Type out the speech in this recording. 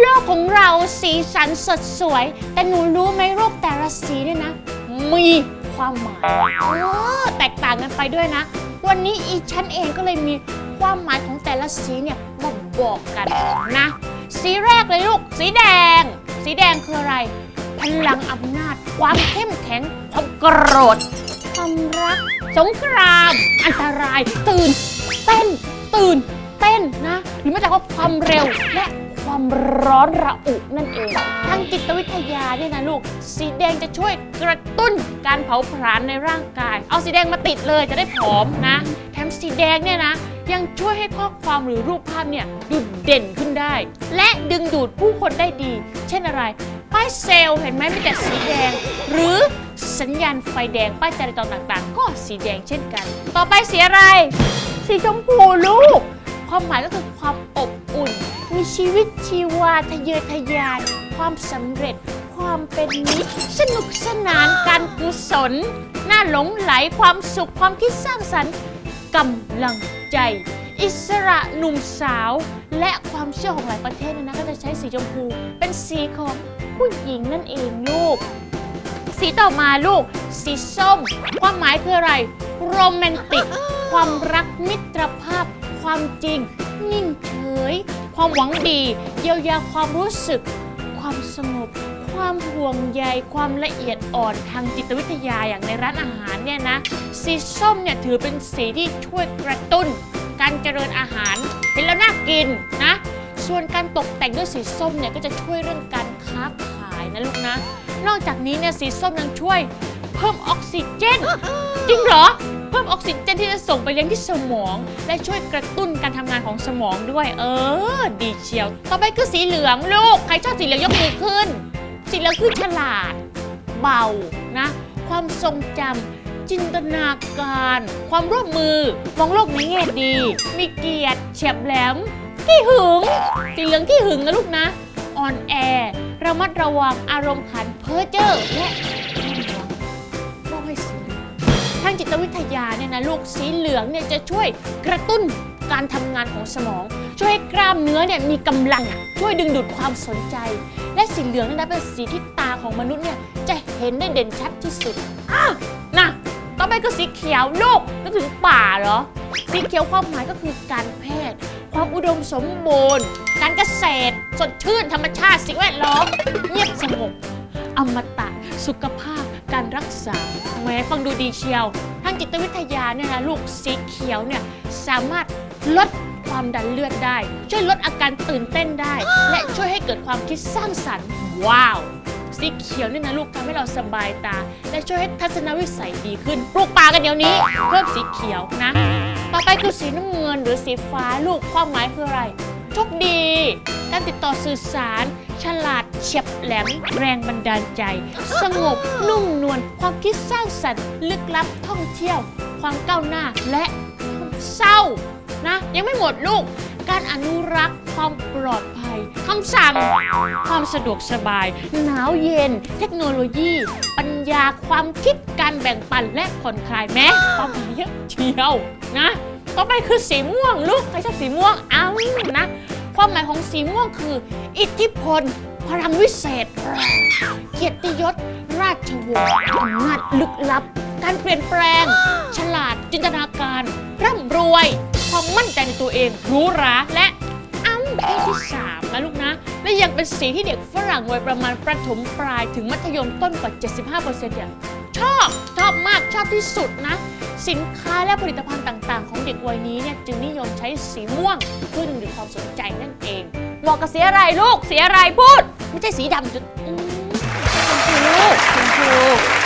โลกของเราสีสันสดสวย แต่หนูรู้ไหมโลกแต่ละสีเนี่ยนะ มีความหมายเออแตกต่างกันไปด้วยนะ วันนี้อีฉันเองก็เลยมีความหมายของแต่ละสีเนี่ยมาบอกกันนะ สีแรกเลยลูก สีแดง สีแดงคืออะไร พลังอำนาจ ความเข้มแข็ง ความโกรธ ความรัก สงคราม อันตราย ตื่น เต้น ตื่น เต้นนะ หรือแม้แต่ว่าความเร็วและ ความร้อนระอุนั่นเอง ทางจิตวิทยาเนี่ยนะลูก สีแดงจะช่วยกระตุ้นการเผาผลาญในร่างกาย เอาสีแดงมาติดเลยจะได้ผอมนะ แถมสีแดงเนี่ยนะ ยังช่วยให้ข้อความหรือรูปภาพเนี่ยดูเด่นขึ้นได้ และดึงดูดผู้คนได้ดี เช่นอะไร ป้ายเซลล์เห็นไหมมีแต่สีแดง หรือสัญญาณไฟแดงป้ายจราจรต่างๆ ก็สีแดงเช่นกัน ต่อไปสีอะไร สีชมพูลูก ความหมายก็คือความอบ อุ่น มีชีวิตชีวาทะเยอทะยาน ความสำเร็จ ความเป็นมิตรสนุกสนานการกุศล น่าหลงไหลความสุขความคิดสร้างสรรค์กำลังใจ อิสระหนุ่มสาว และความเชื่อของหลายประเทศเนยนะก็จะใช้สีชมพู เป็นสีของผู้หญิงนั่นเองลูก สีต่อมาลูก สีส้ม ความหมายคืออะไร โรแมนติก ความรักมิตรภาพ ความจริงนิ่งเฉยความหวังดีเยียวยาความรู้สึก ความสงบ ความห่วงใยความละเอียดอ่อนทางจิตวิทยาอย่างในร้านอาหารเนี่ยนะสีส้มเนี่ยถือเป็นสีที่ช่วยกระตุ้น การเจริญอาหารเห็นแล้วน่ากินนะส่วนการตกแต่งด้วยสีส้มเนี่ยก็จะช่วยเรื่องการค้าขายนะลูกนะ นอกจากนี้เนี่ยสีส้มยังช่วยเพิ่มออกซิเจนจริงเหรอ เพิ่มออกซิเจนที่จะส่งไปเลี้ยงที่สมอง และช่วยกระตุ้นการทำงานของสมองด้วย เออ ดีเชียว ต่อไปคือสีเหลืองลูก ใครชอบสีเหลืองยกมือขึ้น สีเหลืองคือฉลาด เบานะ ความทรงจำจินตนาการ ความร่วมมือมองโลกในแง่ดี มีเกียรติเฉียบแหลมขี้หึง สีเหลืองขี้หึงนะลูกนะอ่อนแอระมัดระวังอารมณ์ขันเพ้อเจ้อและางจิตวิทยาเนี่ยนะลูกสีเหลืองเนี่ยจะช่วยกระตุ้นการทำงานของสมอง ช่วยให้กล้ามเนื้อเนี่ยมีกำลังช่วยดึงดูดความสนใจ และสีเหลืองเนี่ยนะเป็นสีที่ตาของมนุษย์เนี่ยจะเห็นได้เด่นชัดที่สุดอะนะต่อไปก็สีเขียวลูกนึกถึงป่าเหรอ สีเขียวความหมายก็คือการแพทย์ ความอุดมสมบูรณ์ การเกษตร สดชื่นธรรมชาติสิ่งแวดล้อมเงียบสงบอมตะสุขภาพ การรักษาแหมฟังดูดีเชียว ทางจิตวิทยาเนี่ยนะลูกสีเขียวเนี่ยสามารถลดความดันเลือดได้ ช่วยลดอาการตื่นเต้นได้ และช่วยให้เกิดความคิดสร้างสรรค์ ว้าวสีเขียวเนี่ยนะลูกทำให้เราสบายตา และช่วยให้ทัศนวิสัยดีขึ้นปลูกป่ากันเดี๋ยวนี้ เพิ่มสีเขียวนะ ต่อไปคือสีน้ำเงินหรือสีฟ้าลูกความหมายคืออะไร โชคดี การติดต่อสื่อสาร ฉลาดเฉียบแหลม แรงบันดาลใจ สงบนุ่มนวลความคิดสร้างสรรค์ลึกลับท่องเที่ยว ความก้าวหน้าและความเศร้านะยังไม่หมดลูก การอนุรักษ์ความปลอดภัยคำสั่ง ความสะดวกสบาย หนาวเย็น เทคโนโลยี ปัญญาความคิดการแบ่งปันและผ่อนคลายแม้ความหมายเยอะเชียวนะ ต่อไปคือสีม่วงลูกใครชอบสีม่วงเอา นะ ความหมายของสีม่วงคือ อิทธิพล พลังวิเศษ เกียรติยศ ราชวงศ์อำนาจลึกลับ การเปลี่ยนแปลง ฉลาดจินตนาการ ร่ำรวยความมั่นใจในตัวเองรู้ราและอ้ำเพศที่สามนะลูกนะ และยังเป็นสีที่เด็กฝรั่งวัยประมาณประถมปลายถึงมัธยมต้นกว่า 75%เนี่ยชอบชอบมากชอบที่สุดนะ สินค้าและผลิตภัณฑ์ต่างๆ ของเด็กวัยนี้เนี่ยจึงนิยมใช้สีม่วงเพื่อดึงดูดความสนใจนั่นเองเหมาะกับสีอะไรลูกสีอะไรพูด ไม่ใช่สีดำจุดอืมชมพูชมพู